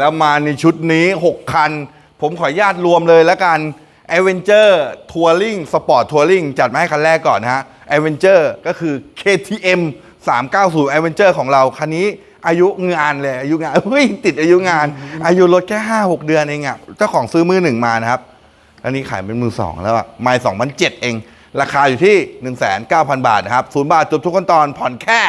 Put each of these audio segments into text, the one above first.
แล้วมาในชุดนี้ 6 คัน ผมขออนุญาตรวมเลยแล้วกัน a v e n g e r Touring Sport Touring จัดมาให้คันแรกก่อนนะฮะ a v e n g e r ก็คือ KTM 390 a v e n g e r ของเราคันนี้อายุงานเลย อายุงานเฮ้ยติดอายุงาน อายุรถแค่ 5-6 เดือนเองอะเจ้าของซื้อมือหนึ่งมานะครับ อันนี้ขายเป็นมือสองแล้วอะไม่สองพันเจ็ดเอง ราคาอยู่ที่ 1 9 0 0 0 บาทนะครับศูนย์บาทจบทุกขั้นตอนผ่อนแค่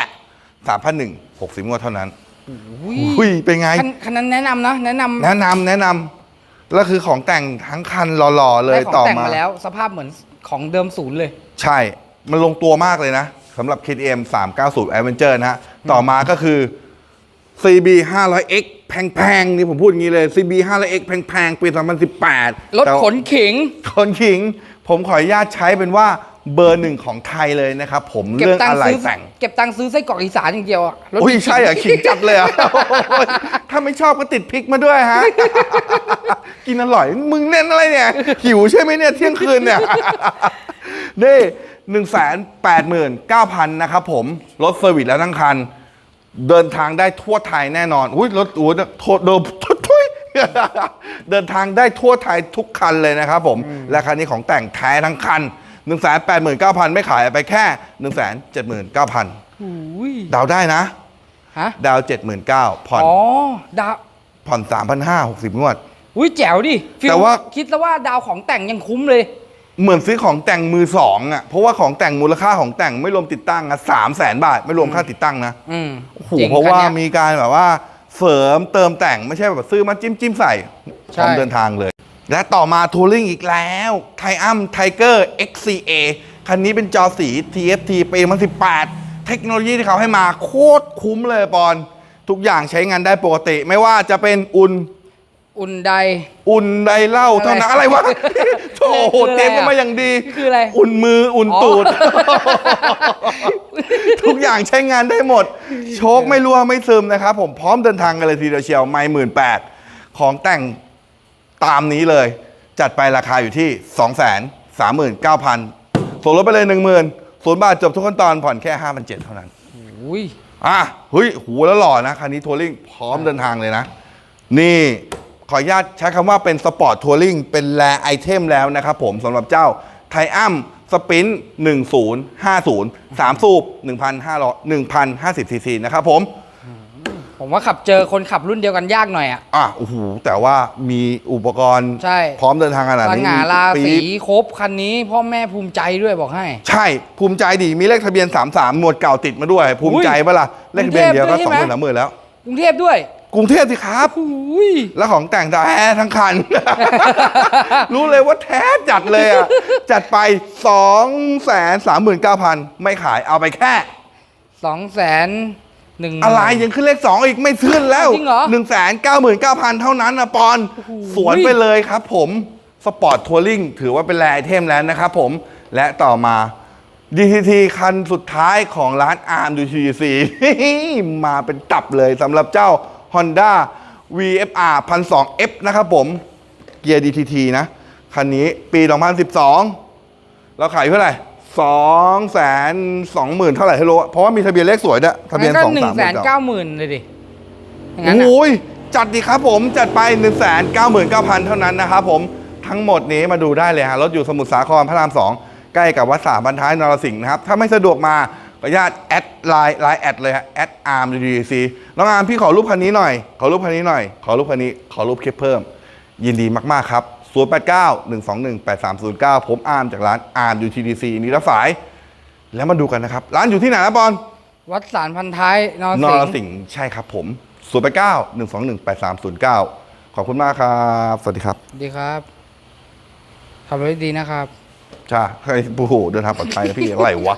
3 0 0 1 60งวดเท่านั้น อุ้ยอุ้ยเป็นไงคันคันนั้นแนะนำนะแนะนำแนะนำแนะนำแล้วคือของแต่งทั้งคันหล่อๆเลยได้ของต่อแต่งมามา แล้ว สภาพเหมือนของเดิมศูนย์เลย ใช่ มันลงตัวมากเลยนะสำหรับ KTM 390 Adventure นะฮะ ต่อมาก็คือ CB 500X แพงๆ นี่ผมพูดอย่างนี้เลย CB 500X แพงๆ ปี 2018รถขนขิงคนขิง ผมขออนุญาตใช้เป็นว่า เบอร์หนึ่งของไทยเลยนะครับผมเก็บเรื่องตังอะค์ไรซื้อแต่ง เก็บตังค์ซื้อไส้กรอกอีสานอย่างเดียวอะรถ อุ้ยใช่เหรอขิงจัดเลยเหรอะถ้าไม่ชอบก็ติดพริกมาด้วยฮะ กินอร่อย มึงเล่นอะไรเนี่ย หิวใช่ไหมเนี่ยเที่ยงคืนเนี่ย นี่หนึ่งแสนแปดหมื่นเก้าพันนะครับผม รถเซอร์วิสแล้วทั้งคัน เดินทางได้ทั่วไทยแน่นอน อุ้ยรถอู้โทษโดนทุยเดินทางได้ทั่วไทยทุกคันเลยนะครับผม และคันนี้ของแต่งแท้ทั้งคัน 1 8 9 0 0 0 ไม่ขายไปแค่ 1 7 9 0 0 0อุ้ยดาวได้นะ ฮะดาว 79,000ผ่อนอ๋อดาวผ่อน 3,500 60 งวด อุ้ยแจ๋วดิฟิลแต่ว่า คิดแล้วว่าดาวของแต่งยังคุ้มเลย เหมือนซื้อของแต่งมือสองอะเพราะว่าของแต่งมูลค่าของแต่งไม่รวมติดตั้งอะสามแสนบาทไม่รวมค่าติดตั้งนะอืมโอ้โหจงเพราะว่าคันนี้ย มีการแบบว่าเสริมเติมแต่งไม่ใช่แบบซื้อมาจิ้มจิ้มใส่พใช่ร้อมเดินทางเลย และต่อมาทัวริงอีกแล้วไทอัมไทเกอร์ XCA คันนี้เป็นจอสี TFT ปีมัน18 เทคโนโลยีที่เขาให้มาโคตรคุ้มเลยปอน ทุกอย่างใช้งานได้ปกติ ไม่ว่าจะเป็นอุ่น อุ่นใด อุ่นใดเหล่าเท่านั้นอะอะไรไรวะโถคืออะไรเตรียมกันมาอย่างดี คืออะไร อุ่นมืออุ่นอ๋อตูด ทุกอย่างใช้งานได้หมด โชคไม่รั่วไม่ซึมนะครับผมพร้อมเดินทางกันเลยทีเดียวเชียวไม่หมื่นแปดของแต่ง ตามนี้เลย จัดไปราคาอยู่ที่ 2 3 9 0 0 0ส่วนลดไปเลย 1 0,000ศูนย์บาทจบทุกขั้นตอนผ่อนแค่5,700เท่านั้นอุ้ยอะเฮ้ยหูแล้วหล่อนะคันนี้ทัวริงพร้อมเดินทางเลยนะ นี่ขออนุญาตใช้คำว่าเป็นสปอร์ตทัวริงเป็นแลไอเทมแล้วนะครับผมสำหรับเจ้าไทอัมสปิน1050 3 สูบ1,500 1,050ซีซีนะครับผม ผมว่าขับเจอคนขับรุ่นเดียวกันยากหน่อยอะอะโอ้โหแต่ว่ามีอุปกรณ์ใช่ พร้อมเดินทางขนาดสนี้ง่าราปี๊ศีบครบคันนี้พ่อแม่ภูมิใจด้วยบอกให้ ใช่ภูมิใจดีมีเลขทะเบียน 33 หมวดเก่าติดมาด้วย ภูมิใจปะล่ะเลขทะเบียนเดียวก็กรุสองงหเทมื่พนสามหมื่นแล้ว กรุงเทพด้วยกรุงเทพสิครับ อุ้ย แล้วของแต่งแท้ทั้งคัน รู้เลยว่าแท้จัดเลยอะ จัดไป 2 3 9 0 0 0 ไม่ขายเอาไปแค่ สองแสน หนึ่ง อะไรยังขึ้นเลข2อีกไม่ขึ้นแล้วจริงเหรอ1 9 9 9 0 0เท่านั้นนะปอนโอ้โหสวนไปเลยครับผมสปอร์ตทัวริงถือว่าเป็นแรไอเทมแล้วนะครับผมและต่อมา DTT คันสุดท้ายของร้าน ARM DTC มาเป็นตับเลยสำหรับเจ้า Honda VFR 1,200 F นะครับผม เกียร์ DTT นะ คันนี้ปี 2012 เราขายอยู่เท่าไหร่ สองแสนสองหมื่นเท่าไหร่ให้รู้อะเพราะว่ามีทะเบียนเลขสวยด้วยทะเบียนก็สองหนึ่สางมแสนเก้าหมื่นเลยดิอย่างนั้นอะโอ้ยจัดดีครับผมจัดไป1 9 9 9 0 0 0เท่านั้นนะครับผมทั้งหมดนี้มาดูได้เลยฮะรถอยู่สมุทรสาครพระราม2ใกล้กับวัดสามบรรท้ายนรสิงห์นะครับ ถ้าไม่สะดวกมาขออนุญาตแอดไลน์ไลน์แอดเลยฮะแอดอาร์มดีซีน้องอาร์มพี่ขอรูปคันนี้หน่อย ขอรูปคันนี้หน่อย ขอรูปคันนี้ขอรูปคลิปเพิ่ม ยินดีมาก ๆ ครับ 089 121 8309 ผมอาร์มจากร้านอาร์ม UTDC นี่รับสาย แล้วมาดูกันนะครับ ร้านอยู่ที่ไหนนะบอลวัดสารพันท้ายนอนนสิรงสิงห์ใช่ครับผม0 8 9 1 2 1 8 3 0 9 ขอบคุณมากครับ สวัสดีครับ สวัสดีครับขับรถดีๆนะครับจ้าใครโอ้โหเดินทางปลอดภัยนะพี่อะไรวะ